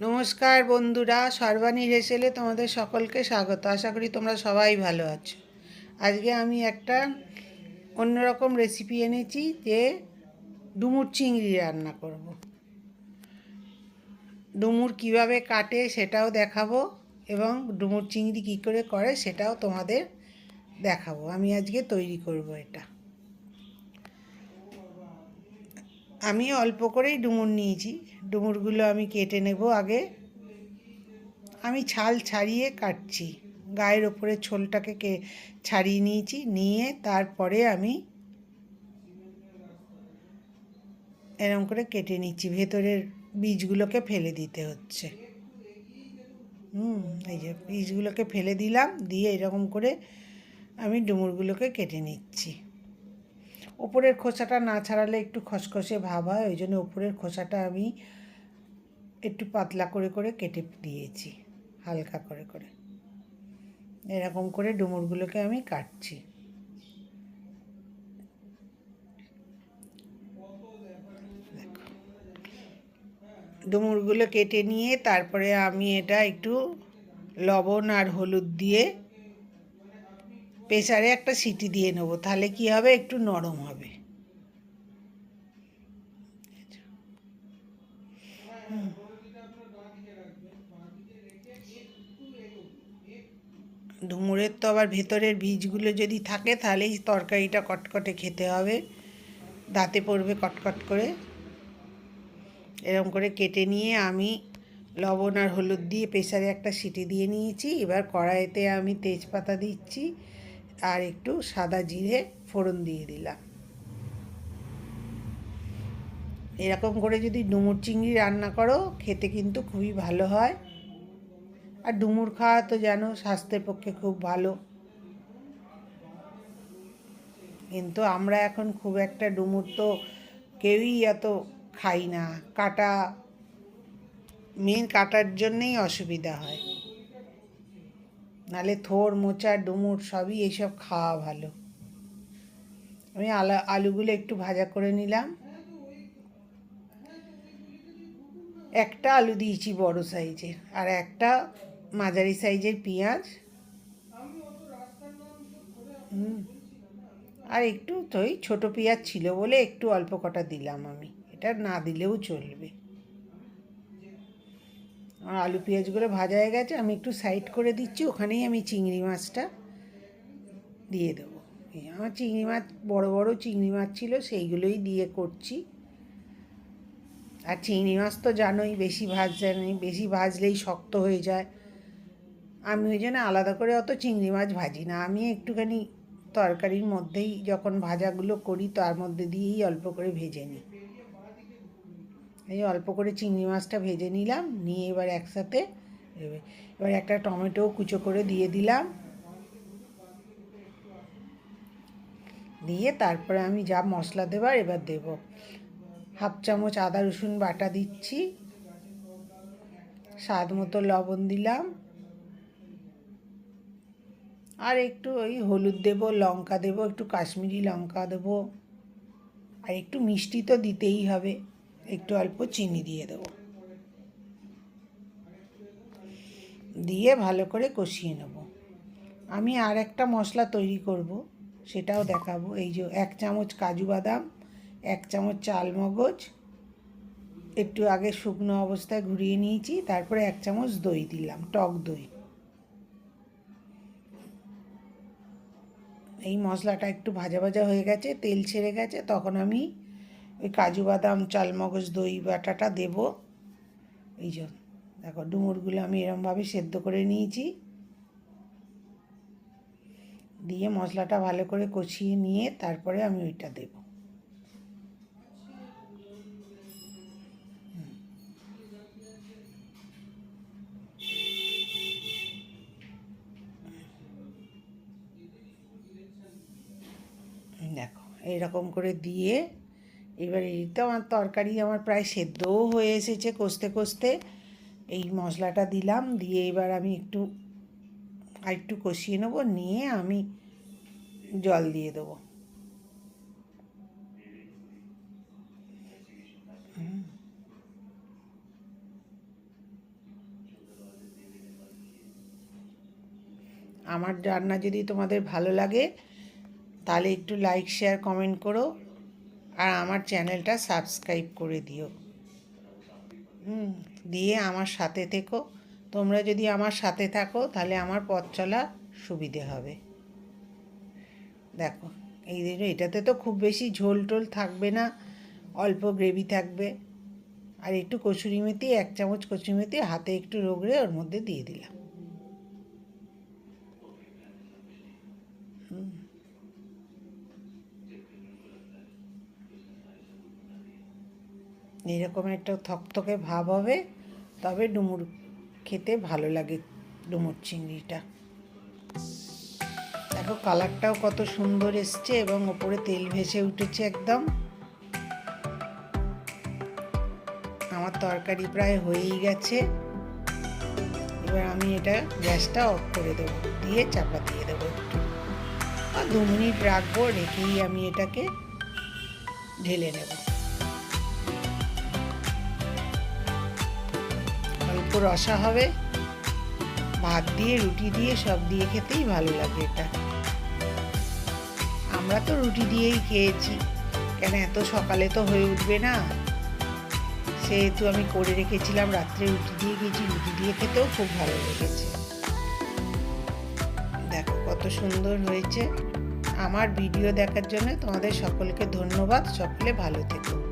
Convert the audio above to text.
নমস্কার বন্ধুরা, সর্বাণী হেসেলে তোমাদের সকলকে স্বাগত। আশা করি তোমরা সবাই ভালো আছো। আজকে আমি একটা অন্যরকম রেসিপি এনেছি যে ডুমুর চিংড়ি রান্না করব। ডুমুর কীভাবে কাটে সেটাও দেখাবো এবং ডুমুর চিংড়ি কী করে করে সেটাও তোমাদের দেখাবো। আমি আজকে তৈরি করব এটা। আমি অল্প করেই ডুমুর নিয়েছি। ডুমুরগুলো আমি কেটে নেব আগে। আমি ছাল ছাড়িয়ে কাটছি। গায়ের ওপরে ছোলটাকে কে ছাড়িয়ে নিয়েছি। নিয়ে তারপরে আমি এরকম করে কেটে নিচ্ছি। ভেতরের বীজগুলোকে ফেলে দিতে হচ্ছে। হুম, এই যে বীজগুলোকে ফেলে দিলাম। দিয়ে এরকম করে আমি ডুমুরগুলোকে কেটে নিচ্ছি। ওপরের খোসাটা না ছাড়ালে একটু খসখসে ভাব হয়, ওই জন্য ওপরের খোসাটা আমি একটু পাতলা করে করে কেটে দিয়েছি, হালকা করে করে। এরকম করে ডুমুরগুলোকে আমি কাটছি। ডুমুরগুলো কেটে নিয়ে তারপরে আমি এটা একটু লবণ আর হলুদ দিয়ে প্রেসারে একটা সিটি দিয়ে নেব, তাহলে কি হবে? একটু নরম হবে। ডুমুরের তো আবার ভেতরের বীজগুলো যদি থাকে তাহলেই তরকারিটা কটকটে খেতে হবে। দাঁতে পড়বে কটকট করে। এরকম করে কেটে নিয়ে আমি লবণ আর হলুদ দিয়ে প্রেসারে একটা সিটি দিয়ে নিয়েছি। এবার কড়াইতে আমি তেজপাতা দিচ্ছি। আর একটু সাদা জিরে ফোড়ন দিয়ে দিলাম। এরকম করে যদি ডুমুর চিংড়ি রান্না করো, খেতে কিন্তু খুবই ভালো হয়। আর ডুমুর খাওয়া তো জানো স্বাস্থ্যের পক্ষে খুব ভালো। কিন্তু আমরা এখন খুব একটা ডুমুর তো কেউই এত খাই না। কাটা মেন কাটার জন্যেই অসুবিধা হয়। নালে থোর, মোচা, ডুমুর সবই এইসব খাওয়া ভালো। আমি আলা, আলুগুলো একটু ভাজা করে নিলাম। একটা আলু দিয়েছি বড় সাইজের, আর একটা মাঝারি সাইজের পেঁয়াজ। আর একটু তো ছোটো পেঁয়াজ ছিল বলে একটু অল্প কটা দিলাম আমি, এটা না দিলেও চলবে। আর আলু পেঁয়াজগুলো ভাজা হয়ে গেছে, আমি একটু সাইড করে দিচ্ছি, ওখানেই আমি চিংড়ি মাছটা দিয়ে দেবো। আমার চিংড়ি মাছ, বড় বড় চিংড়ি মাছ ছিল, সেইগুলোই দিয়ে করছি। আর চিংড়ি মাছ তো জানোই, বেশি ভাজতে নেই, বেশি ভাজলেই শক্ত হয়ে যায়। আমি ওই জন্য আলাদা করে অত চিংড়ি মাছ ভাজি না। আমি একটুখানি তরকারির মধ্যেই যখন ভাজাগুলো করি, তার মধ্যে দিয়েই অল্প করে ভেজে নিই। এই অল্প করে চিংড়ি মাছটা ভেজে নিলাম, নিয়ে এবার একসাথে এবার একটা টমেটো কুচো করে দিয়ে দিলাম। দিয়ে তারপরে আমি যা মশলা দেবার এবার দেব। হাফ চামচ আদা, রসুন বাটা দিচ্ছি। স্বাদ মতো লবণ দিলাম। আর একটু ওই হলুদ দেব, লঙ্কা দেব, একটু কাশ্মীরি লঙ্কা দেব। আর একটু মিষ্টি তো দিতেই হবে। একটু অল্প চিনি দিয়ে দেবো। দিয়ে ভালো করে কষিয়ে নেব। আমি আর একটা মশলা তৈরি করব, সেটাও দেখাবো। এই যে এক চামচ কাজু বাদাম, এক চামচ চাল মগজ, একটু আগে শুকনো অবস্থায় ঘুরিয়ে নিয়েছি, তারপরে এক চামচ দই দিলাম, টক দই। এই মশলাটা একটু ভাজা ভাজা হয়ে গেছে, তেল ছেড়ে গেছে, তখন আমি ওই কাজু বাদাম, চালমগজ, দই, বাটাটা দেব। এই যে, দেখো, ডুমুরগুলো আমি এরমভাবে সেদ্ধ করে নিয়েছি। দিয়ে মশলাটা ভালো করে কষিয়ে নিয়ে তারপরে আমি ওইটা দেব। দেখো, এইরকম করে দিয়ে এবার এই তো আমার তরকারি আমার প্রায় সেদ্ধও হয়ে এসেছে কষতে কষতে। এই মশলাটা দিলাম, দিয়ে এবার আমি একটু আর একটু কষিয়ে নেব, নিয়ে আমি জল দিয়ে দেবো। আমার রান্না যদি তোমাদের ভালো লাগে, তাহলে একটু লাইক শেয়ার কমেন্ট করো। আর আমার চ্যানেলটা সাবস্ক্রাইব করে দিও। দিয়ে আমার সাথে থেকো। তোমরা যদি আমার সাথে থাকো, তাহলে আমার পথ চলা সুবিধে হবে। দেখো, এই এটাতে তো খুব বেশি ঝোল টোল থাকবে না, অল্প গ্রেভি থাকবে। আর একটু কসুরি মেথি এক চামচ কসুরি মেথি হাতে একটু রগড়ে ওর মধ্যে দিয়ে দিলাম। এরকম একটা থকথকে ভাব হবে, তবে ডুমুর খেতে ভালো লাগে ডুমুর চিংড়িটা। দেখো কালারটাও কত সুন্দর এসছে এবং ওপরে তেল ভেসে উঠেছে একদম। আমার তরকারি প্রায় হয়েই গেছে। এবার আমি এটা গ্যাসটা অফ করে দেবো, দিয়ে চাপা দিয়ে দেবো একটু। আর দু মিনিট রাখব, রেখেই আমি এটাকে ঢেলে নেব। অল্প রসা হবে। ভাত দিয়ে, রুটি দিয়ে, সব দিয়ে খেতেই ভালো লাগে এটা। আমরা তো রুটি দিয়েই খেয়েছি। কেন এত সকালে তো হয়ে উঠবে না? সেহেতু আমি করে রেখেছিলাম, রাত্রে রুটি দিয়ে গেছি রুটি দিয়ে খেতেও খুব ভালো লেগেছে। দেখো কত সুন্দর হয়েছে। আমার ভিডিও দেখার জন্য তোমাদের সকলকে ধন্যবাদ। সকলে ভালো থেকো।